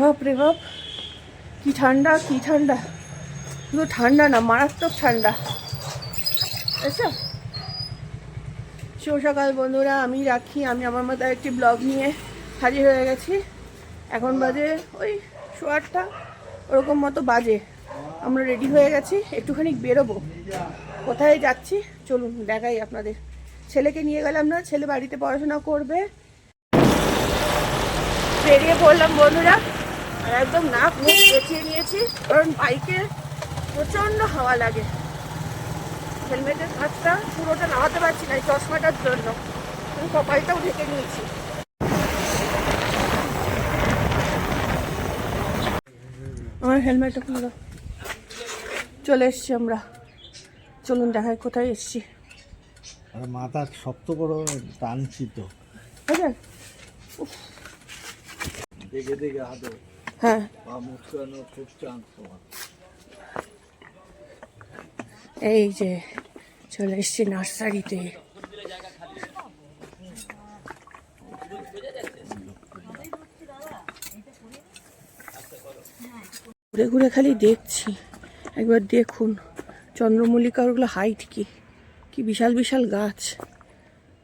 বাপ রে বাপ, কি ঠান্ডা কি ঠান্ডা। শুধু ঠান্ডা না, মারাত্মক ঠান্ডা। আচ্ছা? শুভ সকাল বন্ধুরা, আমি রাখি। আমি আমার মতো একটি ব্লগ নিয়ে হাজির হয়ে গেছি। এখন বাজে ওই শো আটটা ওরকম মতো বাজে। আমরা রেডি হয়ে গেছি, একটুখানি বেরোবো। কোথায় যাচ্ছি? চলুন, দেখাই আপনাদের। ছেলেকে নিয়ে গেলাম না, ছেলে বাড়িতে পড়াশোনা করবে। বেরিয়ে পড়লাম বন্ধুরা। একদম নাক মুখ বেঁচিয়ে নিয়েছি কারণ বাইকে প্রচণ্ড হাওয়া লাগে। হেলমেটের কাজটা পুরোটা নামাতে পারছি না এই চশমাটার জন্য। আমি কপালটাও ঢেকে নিয়েছি। আমার হেলমেটটা খুলে চলে এসছি আমরা। চলুন দেখাই কোথায় এসছি। আর মাথা শক্ত করে টানছি তো। দেখে দেখে হাতে। হ্যাঁ। এই যে, চলে এসছি নার্সারিতে। ঘুরে ঘুরে খালি দেখছি। একবার দেখুন চন্দ্রমল্লিকার ওগুলো হাইট কি? কি বিশাল বিশাল গাছ।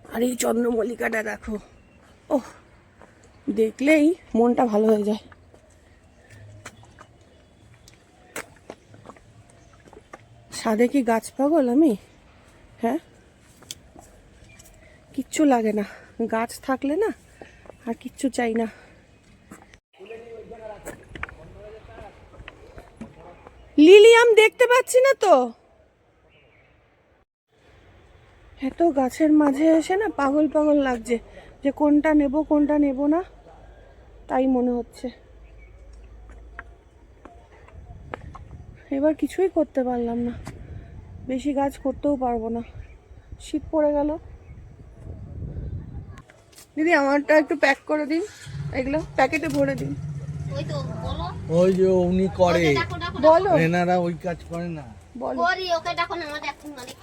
আর এই চন্দ্রমল্লিকাটা দেখো। ও দেখলেই মনটা ভালো হয়ে যায়। সাদে কি গাছ পাগল আমি? হ্যাঁ? কিচ্ছু লাগে না। গাছ থাকলে না আর কিচ্ছু চাই না। লিলিয়াম দেখতে পাচ্ছি না তো। এত গাছের মাঝে এসে না পাগল পাগল লাগছে যে কোনটা নেব কোনটা নেব না, তাই মনে হচ্ছে। এবার কিছুই করতে পারলাম না। বেশি গাছ করতেও পারব না। শীত পড়ে গেল। দিদি আমারটা একটু প্যাক করে দিন। এগুলো প্যাকেটে ভরে দিন। ওই তো বলো। ওই যে উনি করে। বলো। এনারা ওই কাজ করে না। বলো। ওকে ডাকো না আমাদের এখন অনেক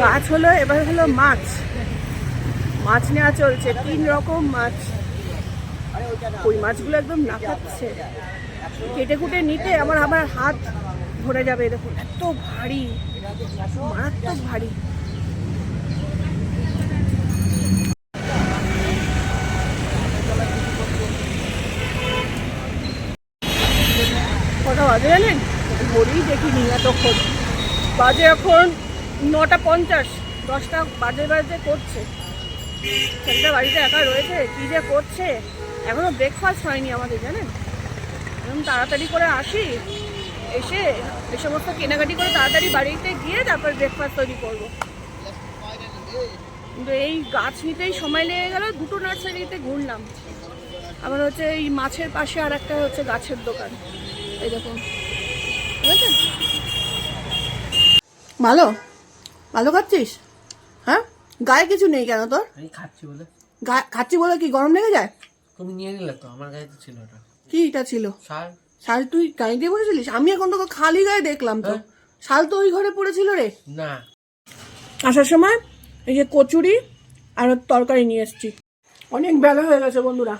গাছ হলো এবার হলো মাছ। মাছ নেওয়া চলছে তিন রকম মাছ। ওই মাছগুলো একদম না খাচ্ছে কেটে কুটে নিতে আমার আমার হাত ধরে যাবে, দেখুন, এত ভারী, মারাত্মক ভারী। জানেন? ঘড়িই দেখিনি এতক্ষণ। বাজে এখন নটা পঞ্চাশ, দশটা বাজে বাজে করছে। ছেলেটা বাড়িতে একা রয়েছে, কী যে করছে? এখনও ব্রেকফাস্ট হয়নি আমাদের জানেন? এখন তাড়াতাড়ি করে আসি এসে এ সমস্ত কেনাকাটি করে তাড়াতাড়ি বাড়িতে গিয়ে তারপর ব্রেকফাস্ট তৈরি করব। কিন্তু এই গাছ নিতেই সময় লেগে গেল দুটো নার্সারিতে ঘুরলাম। আবার হচ্ছে এই মাছের পাশে আর একটা হচ্ছে গাছের দোকান। এই দেখুন। বুঝেছেন? ভালো? ভালো খাচ্ছিস? হ্যাঁ? গায়ে কিছু নেই কেন তোর? খাচ্ছি বলে। গা- খাচ্ছি বলে কি গরম লেগে যায়? তুমি নিয়ে নিলে তো আমার গায়ে তো ছিল ওটা কি এটা ছিল? সার শাল তুই গায়ে দিয়ে বসেছিলিস? আমি এখন তোকে খালি গায়ে দেখলাম তো। হ্যাঁ। শাল তো ওই ঘরে পড়েছিল রে। না। আসার সময় এই যে কচুরি আর তরকারি নিয়ে এসেছি। অনেক বেলা হয়ে গেছে বন্ধুরা।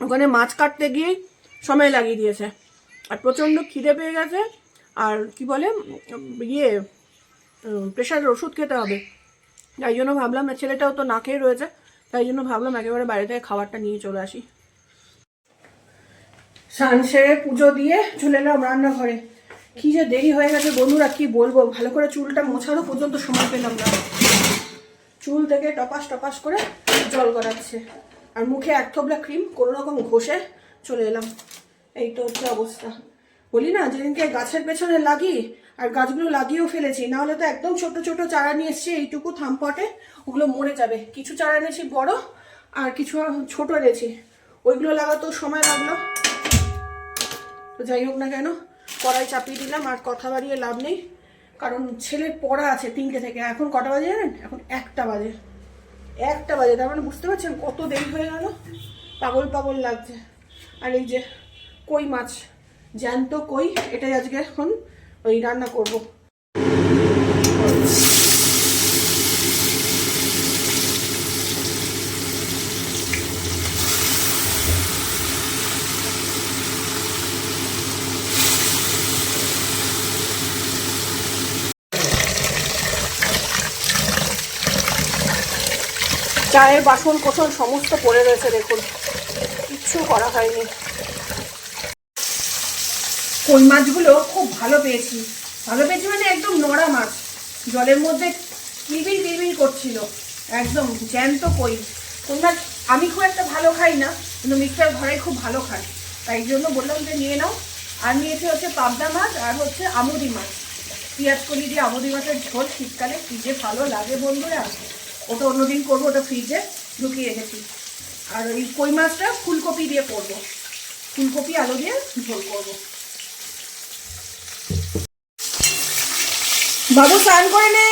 ওখানে মাছ কাটতে গিয়েই সময় লাগিয়ে দিয়েছে। আর প্রচণ্ড খিদে পেয়ে গেছে। আর কি বলে ইয়ে প্রেশারের ওষুধ খেতে হবে। তাই জন্য ভাবলাম ছেলেটাও তো না খেয়ে রয়েছে। তাই জন্য ভাবলাম একেবারে বাইরে থেকে খাবারটা নিয়ে চলে আসি। স্নান সেরে পুজো দিয়ে চলে এলাম রান্নাঘরে। কি যে দেরি হয়ে গেছে বন্ধুরা, কি বলব? ভালো করে চুলটা মোছারও পর্যন্ত সময় পেলাম না। চুল থেকে টপাস টপাস করে জল গড়াচ্ছে। আর মুখে এক থবলা ক্রিম, কোনো রকম ঘষে চলে এলাম। এই তো হচ্ছে অবস্থা। বলি না, যেদিনকে গাছের পেছনে লাগি আর গাছগুলো লাগিয়েও ফেলেছি না হলে তো একদম ছোট ছোট চারা নিয়ে এসছি এইটুকু থামপটে, ওগুলো মরে যাবে। কিছু চারা এনেছি বড় আর কিছু ছোট এনেছি। ওইগুলো লাগাতেও সময় লাগল। তো যাই হোক না কেন, কড়াই চাপিয়ে দিলাম আর কথা বাড়িয়ে লাভ নেই। কারণ ছেলের পড়া আছে তিনটে থেকে। এখন কটা বাজে জানেন? এখন একটা বাজে। একটা বাজে, তার মানে বুঝতে পারছেন কত দেরি হয়ে গেল? পাগল পাগল লাগছে। আর এই যে কই মাছ? জ্যান্ত কই, এটাই আজকে এখন ওই রান্না করব। চায়ের বাসন কোসন সমস্ত পড়ে রয়েছে, দেখুন। কিচ্ছু করা হয়নি। কই মাছগুলো খুব ভালো পেয়েছি। ভালো পেয়েছি মানে একদম নড়া মাছ। জলের মধ্যে কিলবিল কিলবিল করছিল। একদম জ্যান্ত কই। কই মাছ আমি খুব একটা ভালো খাই না, কিন্তু মিস্টার ঘরে খুব ভালো খায়। তাই জন্য বললাম যে নিয়ে নাও। আর নিয়েছে হচ্ছে পাবদা মাছ আর হচ্ছে আমুদি মাছ। পেঁয়াজ কলি দিয়ে আমুদি মাছের ঝোল শীতকালে ফ্রিজে ভালো লাগে বন্ধুরা। ওটা অন্যদিন করব, ওটা ফ্রিজে ঢুকিয়ে রেখেছি। আর ওই কই মাছটা ফুলকপি দিয়ে করব। ফুলকপি, আলু দিয়ে ঝোল করব। বাবু, স্নান করে নে।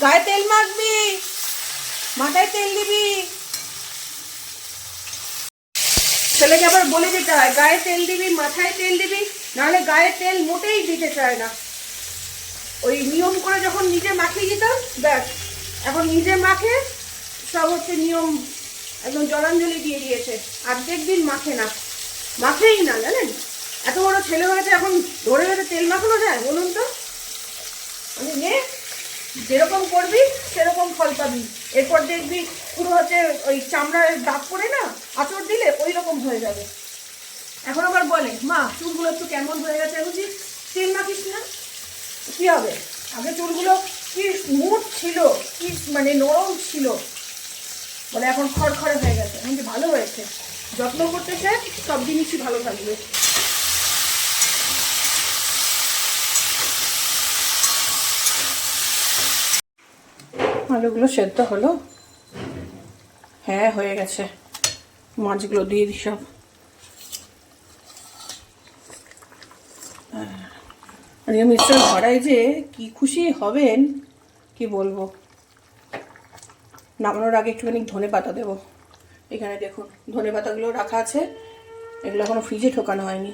গায়ে তেল মাখবি। মাথায় তেল দিবি। ছেলেকে আবার বলে দিতে হয়, গায়ে তেল দিবি, মাথায় তেল দিবি, নাহলে গায়ে তেল মোটেই দিতে চায় না। ওই নিয়ম করে যখন নিজে মাখিয়ে দিতাম ব্যাস। এখন নিজে মাখে, সব হচ্ছে নিয়ম, একদম জলাঞ্জলি দিয়ে দিয়েছে। অর্ধেক দিন মাখে না। মাখেই না, জানেন? এত বড় ছেলে হয়েছে, এখন ধরে ধরে তেল মাখানো যায়? বলুন তো। মানে নে, যেরকম করবি, সেরকম ফল পাবি। এরপর দেখবি পুরো হচ্ছে ওই চামড়ার দাগ পড়ে না, আঁচড় দিলে ওই রকম হয়ে যাবে। এখন আবার বলে, মা, চুলগুলো একটু কেমন হয়ে গেছে বুঝি তেল মাখিস না? কি হবে? আগে চুলগুলো কি স্মুথ ছিল, কি মানে নরম ছিল? বলে এখন খড়খড়ে হয়ে গেছে। এখন কি ভালো হয়েছে, যত্ন করতে চাই সব জিনিসই ভালো থাকবে। আলুগুলো সেদ্ধ হলো। হ্যাঁ হয়ে গেছে। মাছগুলো দিয়ে দিই সব। মিস্টার ভরাই যে কি খুশি হবেন, কি বলব? নামানোর আগে একটুখানি ধনে পাতা দেবো। এখানে দেখুন, ধনে পাতাগুলো রাখা আছে। এগুলো এখনও ফ্রিজে ঠোকানো হয়নি।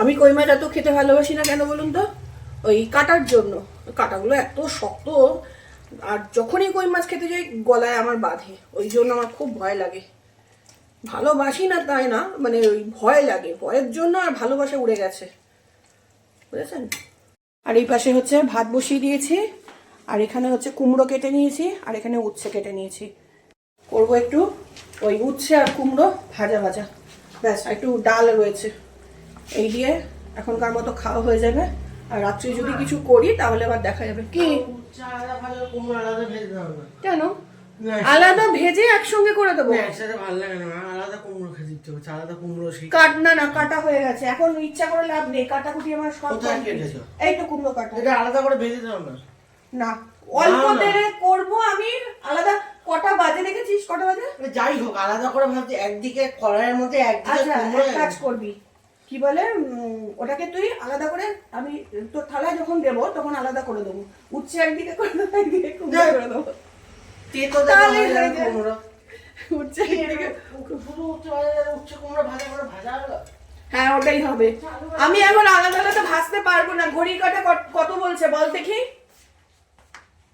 আমি কই মাছ এত খেতে ভালোবাসি না কেন বলুন তো? ওই কাটার জন্য। কাটাগুলো এত শক্ত আর যখনই কই মাছ খেতে যাই, গলায় আমার বাঁধে। ওই জন্য আমার খুব ভয় লাগে। ভালোবাসি না তাই না মানে ওই ভয় লাগে। ভয়ের জন্য আর ভালোবাসা উড়ে গেছে। বুঝেছেন? আর এই পাশে হচ্ছে ভাত বসিয়ে দিয়েছি। আর এখানে হচ্ছে কুমড়ো কেটে নিয়েছি, আর এখানে উচ্ছে কেটে নিয়েছি। করব একটু ওই উচ্ছে আর কুমড়ো ভাজা ভাজা। ব্যাস একটু ডাল রয়েছে। এই দিয়ে এখনকার মতো খাওয়া হয়ে যাবে। আর রাত্রে যদি কিছু করি তাহলে আবার দেখা যাবে কি? কেন? আলাদা ভেজে একসঙ্গে করে দেবো? একসাথে ভালো লাগে না। আলাদা কুমড়ো খেতে ইচ্ছে করছে আলাদা কুমড়ো সেই কাট না না কাটা হয়ে গেছে। এখন ইচ্ছা করে লাভ নেই। কাটাকুটি আমার সব? এই তো কুমড়ো কাটা। এটা আলাদা করে ভেজে দাও না। না অল্প। তেলে করব আমি। আলাদা কটা বাজে দেখেছিস? কটা বাজে? যাই হোক আলাদা করে ভাবছি। একদিকে কড়াইয়ের মধ্যে একদিকে আচ্ছা কাজ করবি। কি বলে ওটাকে তুই আলাদা করে আমি তোর থালা যখন দেবো তখন আলাদা করে দেবো। উচ্ছে একদিকে করে দেবো একদিকে কুমড়ো করে দেবো। দেখো কুমড়ো। উচ্ছে একদিকে শুধু উচ্ছে উচ্ছে কুমড়ো ভাজা করে ভাজা হলো। হ্যাঁ ওটাই হবে। আমি এখন আলাদা আলাদা ভাজতে পারব না। ঘড়ি কাটা কত- বলছে বল দেখি।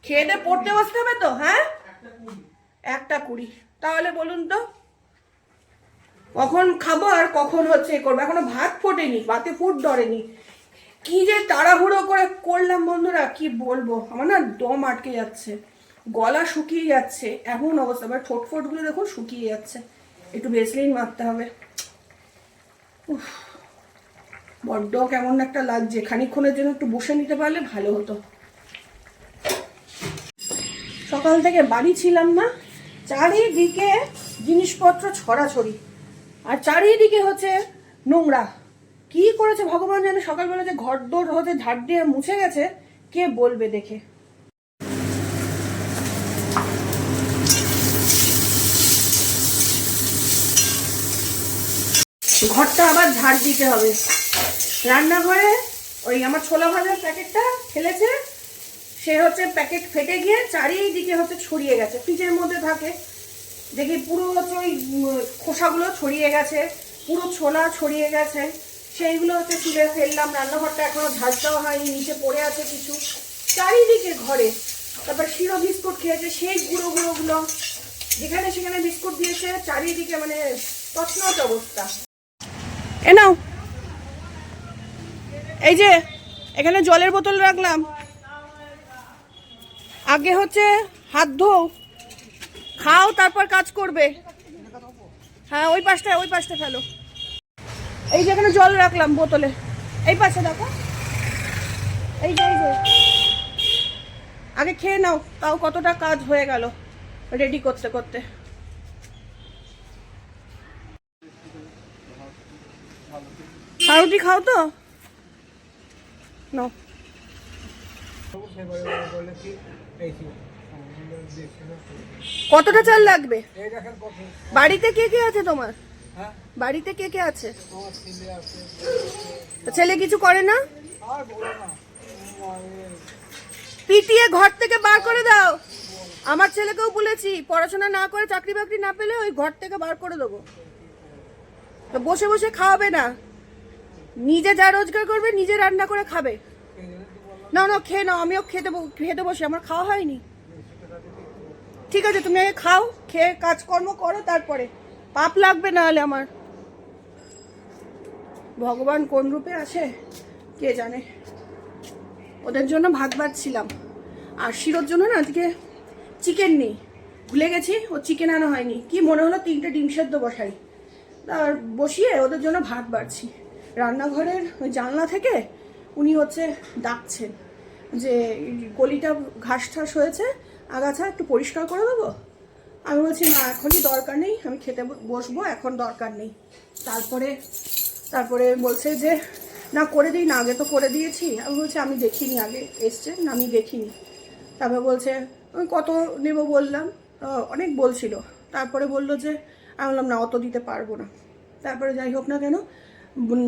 খেয়ে পড়তে বসতে হবে তো হ্যাঁ? একটা কুড়ি। তাহলে বলুন তো। কখন খাব আর কখন হচ্ছে এ করব? এখনও ভাত ফোটেনি, ভাতে ফুট ধরেনি। কি যে তাড়াহুড়ো করে করলাম বন্ধুরা, কি বলব? আমার না দম আটকে যাচ্ছে, গলা শুকিয়ে যাচ্ছে, এমন অবস্থা। এবার ঠোঁট ফোটগুলো দেখুন, শুকিয়ে যাচ্ছে। একটু বেসলিন মারতে হবে। বড্ড কেমন একটা লাগছে। খানিক্ষণের জন্য একটু বসে নিতে পারলে ভালো হতো। সকাল থেকে বাড়ি ছিলাম না, চারিদিকে জিনিসপত্র ছড়াছড়ি। আর চারিদিকে হচ্ছে নোংরা। কি করেছে ভগবান জানে সকালবেলা যে ঘর দোর হতে ঝাড় দিয়ে মুছে গেছে, কে বলবে দেখে? ঘরটা আবার ঝাড় দিতে হবে। রান্নাঘরে ওই আমার ছোলা ভাজার প্যাকেটটা ফেলেছে। সে হচ্ছে প্যাকেট ফেটে গিয়ে চারিদিকে হচ্ছে ছড়িয়ে গেছে, ফ্রিজের মধ্যে থাকে। দেখি পুরো হচ্ছে ওই খোসাগুলো ছড়িয়ে গেছে, পুরো ছোলা ছড়িয়ে গেছে। সেইগুলো হচ্ছে তুলে ফেললাম, রান্নাঘরটা এখনও ঝাড় দেওয়া হয়নি, নিচে পড়ে আছে কিছু। চারিদিকে ঘরে। তারপর শিরো বিস্কুট খেয়েছে, সেই গুঁড়ো গুঁড়োগুলো। যেখানে সেখানে বিস্কুট দিয়েছে, চারিদিকে মানে তছনছ অবস্থা। এ নাও। এই যে, এখানে জলের বোতল রাখলাম। আগে হচ্ছে হাত ধো খাও, তারপর কাজ করবে। হ্যাঁ ওই পাশটা ওই পাশটা ফেলো। এই যেখানে জল রাখলাম বোতলে। এই পাশে দেখো। এই যে এই যে। আগে খেয়ে নাও, তাও কতটা কাজ হয়ে গেল রেডি করতে করতে। খাও তো? নাও। কতটা চাল লাগবে? বাড়িতে কে কে আছে তোমার? বাড়িতে কে কে আছে? ছেলে কিছু করে না? পিটিয়ে ঘর থেকে বার করে দাও। আমার ছেলেকেও বলেছি পড়াশোনা না করে চাকরি বাকরি না পেলে ওই ঘর থেকে বার করে দেবো। তো বসে বসে খাওয়াবে না। নিজে যা রোজগার করবে নিজে রান্না করে খাবে। না না খেয়ে নাও আমিও খেতে খেতে বসে আমার খাওয়া হয়নি। ঠিক আছে, তুমি আগে খাও, খেয়ে কাজকর্ম করো তারপরে। পাপ লাগবে না হলে আমার। ভগবান কোন রূপে আসে কে জানে? ওদের জন্য ভাত বাড়ছিলাম আর শিরোর জন্য না আজকে চিকেন নেই। ভুলে গেছি, ও চিকেন আনা হয়নি। কি মনে হলো তিনটে ডিম সেদ্ধ বসাই? আর বসিয়ে ওদের জন্য ভাত বাড়ছি। রান্নাঘরের ওই জানলা থেকে উনি হচ্ছে ডাকছেন যে গলিটা ঘাস ঠাস হয়েছে আগাছা একটু পরিষ্কার করে দেবো? আমি বলছি, না, এখনই দরকার নেই, আমি খেতে বসবো, এখন দরকার নেই। তারপরে তারপরে বলছে যে, না, করে দিই, না, আগে তো করে দিয়েছি। আমি বলছি, আমি দেখিনি আগে, এসছে, না, আমি দেখিনি। তারপরে বলছে, আমি কত নেব বললাম? অনেক বলছিল। তারপরে বলল যে, আমি বললাম, না, অত দিতে পারব না। তারপরে যাই হোক না কেন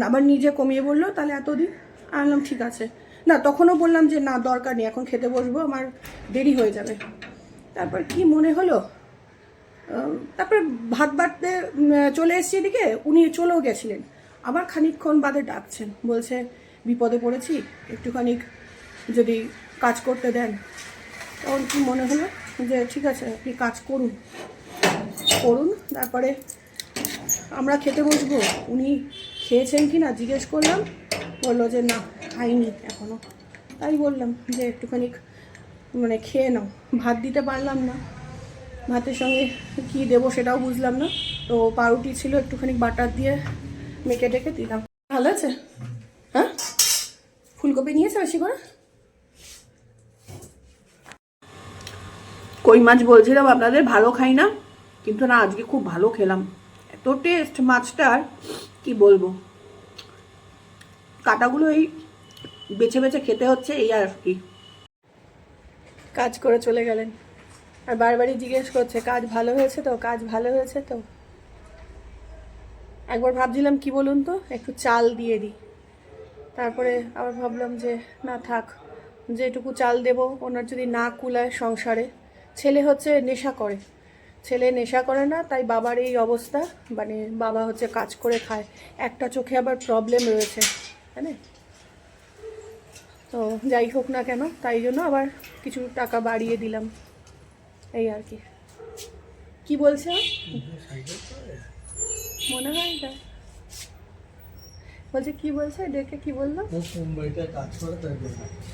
আবার নিজে কমিয়ে বলল, তাহলে এত দিন আমি বললাম, ঠিক আছে। না, তখনও বললাম যে না, দরকার নেই, এখন খেতে বসবো, আমার দেরি হয়ে যাবে। তারপর কি মনে হলো? তারপরে ভাত বাড়তে চলে এসছি এদিকে, উনি চলেও গেছিলেন। আবার খানিকক্ষণ বাদে ডাকছেন, বলছে, বিপদে পড়েছি, একটুখানি যদি কাজ করতে দেন। তখন কি মনে হলো? যে ঠিক আছে, আপনি কাজ করুন। করুন, তারপরে আমরা খেতে বসবো। উনি খেয়েছেন কি না জিজ্ঞেস করলাম, বলল যে না। খাইনি এখনও। তাই বললাম যে একটুখানি মানে খেয়ে নাও। ভাত দিতে পারলাম না। ভাতের সঙ্গে কি দেবো সেটাও বুঝলাম না। তো পাউরুটি ছিল একটুখানি বাটার দিয়ে মেখে টেকে দিলাম। ভালো আছে? হ্যাঁ? ফুলকপি নিয়েছে বেশি করে? কই মাছ বলছিলাম আপনাদের, ভালো খাই না? কিন্তু না, আজকে খুব ভালো খেলাম। এত টেস্ট মাছটার, কি বলব? কাটাগুলো এই বেছে বেছে খেতে হচ্ছে, এই আর কি। কাজ করে চলে গেলেন। আর বারবারই জিজ্ঞেস করছে, কাজ ভালো হয়েছে তো? কাজ ভালো হয়েছে তো? একবার ভাবছিলাম, কি বলুন তো? একটু চাল দিয়ে দিই। তারপরে আবার ভাবলাম যে, না থাক, যেটুকু চাল দেব, ওনার যদি না কুলায় সংসারে। ছেলে হচ্ছে নেশা করে। ছেলে নেশা করে না, তাই বাবার এই অবস্থা। মানে বাবা হচ্ছে কাজ করে খায়। একটা চোখে আবার প্রবলেম রয়েছে না? তো যাই হোক না কেন তাই জন্য আবার কিছু টাকা বাড়িয়ে দিলাম। এই আর কি। কি বলছে? মনে হয় এটা। বলছে কি বলছে? ডেকে কি বলল?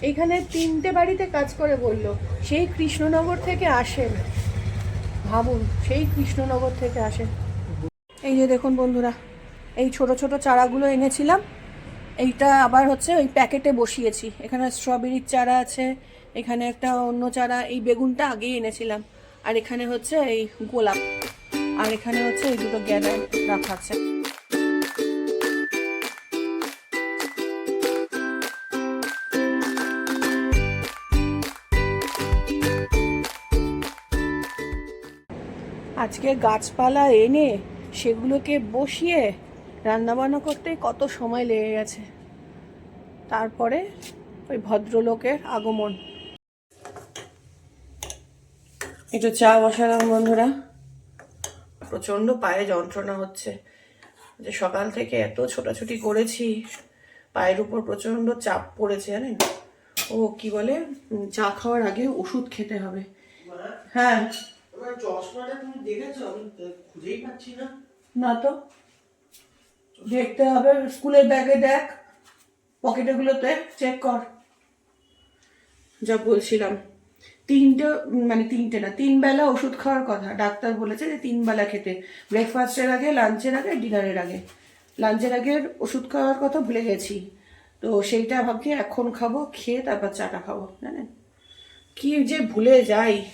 এইখানে তিনটে বাড়িতে কাজ করে বলল। সেই কৃষ্ণনগর থেকে আসেন ভাবুন সেই কৃষ্ণনগর থেকে আসেন এই যে দেখুন বন্ধুরা এই ছোট ছোট চারাগুলো এনেছিলাম। এইটা আবার হচ্ছে ওই প্যাকেটে বসিয়েছি। এখানে স্ট্রবেরির চারা আছে, এখানে একটা অন্য চারা, এই বেগুনটা আগেই এনেছিলাম। আর এখানে হচ্ছে এই গোলাপ। আর এখানে হচ্ছে এই দুটো গ্যাদা রাখা আছে। আজকে গাছপালা এনে সেগুলোকে বসিয়ে রান্নাবান্না করতে কত সময় লেগে গেছে। তারপরে ওই ভদ্রলোকের আগমন। একটু চা বসালাম বন্ধুরা। প্রচণ্ড পায়ে যন্ত্রণা হচ্ছে। যে সকাল থেকে এত ছোটাছুটি করেছি পায়ের উপর প্রচণ্ড চাপ পড়েছে জানেন? ও কি বলে? চা খাওয়ার আগে ওষুধ খেতে হবে। হ্যাঁ। চশমাটা তুমি দেখেছ? আমি খুঁজেই পাচ্ছি না। না তো? দেখতে হবে স্কুলের ব্যাগে দেখ পকেটেগুলোতে চেক কর। যা বলছিলাম। তিনটে মানে তিনটে না তিন বেলা ওষুধ খাওয়ার কথা। ডাক্তার বলেছে যে তিন বেলা খেতে। ব্রেকফাস্টের আগে লাঞ্চের আগে ডিনারের আগে। লাঞ্চের আগে ওষুধ খাওয়ার কথা ভুলে গেছি। তো সেইটা ভাবছি এখন খাব খেয়ে তারপর চাটা খাব জানেন? কি যে ভুলে যাই।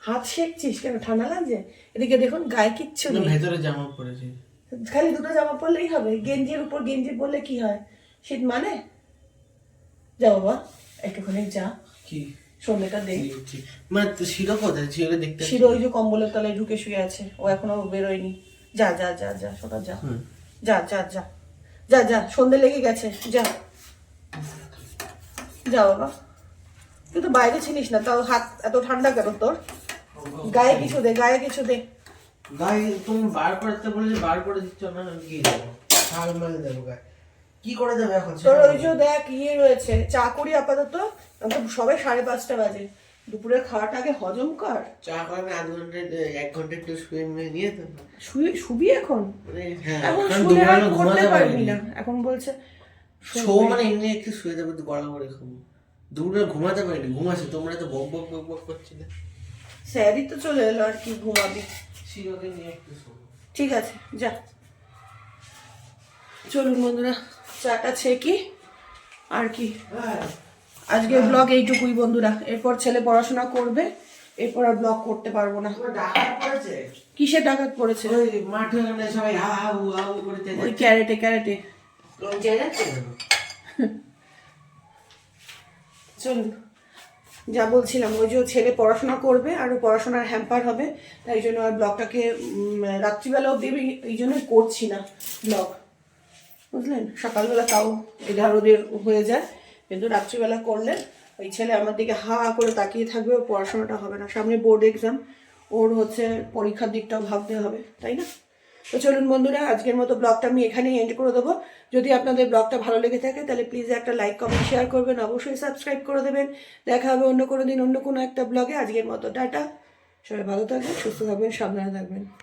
হাত শেখছিস কেন? ঠান্ডা লাগছে? এদিকে দেখুন গায়ে কিচ্ছু ভেতরে জামা পড়েছি। খালি দুটো জামা পরলেই হবে। গেঞ্জির উপর গেঞ্জি পরলে কি হয়? শীত মানে? যা বাবা একটুখানি যা। কি? সন্ধ্যেটা দেখ মানে শিরো কোথায়? শিরো দেখতে শিরো ওই যে কম্বলের তলায় ঢুকে শুয়ে আছে। ও এখনও বেরোয়নি। যা যা যা যা সোনা যা। যা যা যা। যা যা সন্ধে লেগে গেছে। যা। যা বাবা। তুই তো বাইরে ছিলিস না তাও হাত এত ঠান্ডা কেন তোর? গায়ে কিছু দে গায়ে কিছু দে। গায়ে তুমি বার করতে বলেছে বার করে দিচ্ছ না আমি কি দেবো। শাল মাল দেবো গায়ে কি করে দেবে এখন তোর ওই যে দেখ ইয়ে রয়েছে চা করি আপাতত এখন তো সবে সাড়ে পাঁচটা বাজে। দুপুরের খাওয়াটা আগে হজম কর। চা করে আধ ঘণ্টা এক ঘণ্টা একটু শুয়ে নিয়ে নিয়ে তো। শুয়ে শুবি এখন? মানে হ্যাঁ এখন শুলে আর করতে ঘুমাতে পারবি না। এখন বলছে শো মানে এমনি একটু শুয়ে যাবে তো গড়া করে খাব দুপুরে ঘুমাতে পারিনি ঘুমাচ্ছে তোমরা তো বক বক বক বক করছিলে। স্যারই তো চলে এলো আর কি ঘুমাবি। শিরোকে নিয়ে একটু ঠিক আছে যা। চলুন বন্ধুরা চাটা ছেকি আর কি। আজকে ব্লগ এইটুকুই বন্ধুরা। এরপর ছেলে পড়াশোনা করবে এরপর আর ব্লগ করতে পারব না। কিসে ডাকাত পড়েছে? ওই ক্যারেটে ক্যারেটে। চলুন। যা বলছিলাম, ওই যে ও ছেলে পড়াশোনা করবে আর পড়াশোনার হ্যাম্পার হবে, তাই জন্য আর ব্লগটাকে রাত্রিবেলা অব্দি আমি এই জন্য করছি না ব্লগ। বুঝলেন? সকালবেলা তাও এগারোদের হয়ে যায়, কিন্তু রাত্রিবেলা করলে ওই ছেলে আমার দিকে হা হা করে তাকিয়ে থাকবে ওর পড়াশোনাটা হবে না। সামনে বোর্ড এক্সাম ওর হচ্ছে পরীক্ষার দিকটাও ভাবতে হবে, তাই না? তো চলুন বন্ধুরা, আজকের মতো ব্লগটা আমি এখানেই এন্ড করে দেবো। যদি আপনাদের ব্লগটা ভালো লেগে থাকে, তাহলে প্লিজ একটা লাইক কমেন্ট শেয়ার করবেন। অবশ্যই সাবস্ক্রাইব করে দেবেন। দেখা হবে অন্য কোনো দিন অন্য কোনো একটা ব্লগে। আজকের মতো ডাটা সবাই ভালো থাকবেন, সুস্থ থাকবেন, সাবধানে থাকবেন।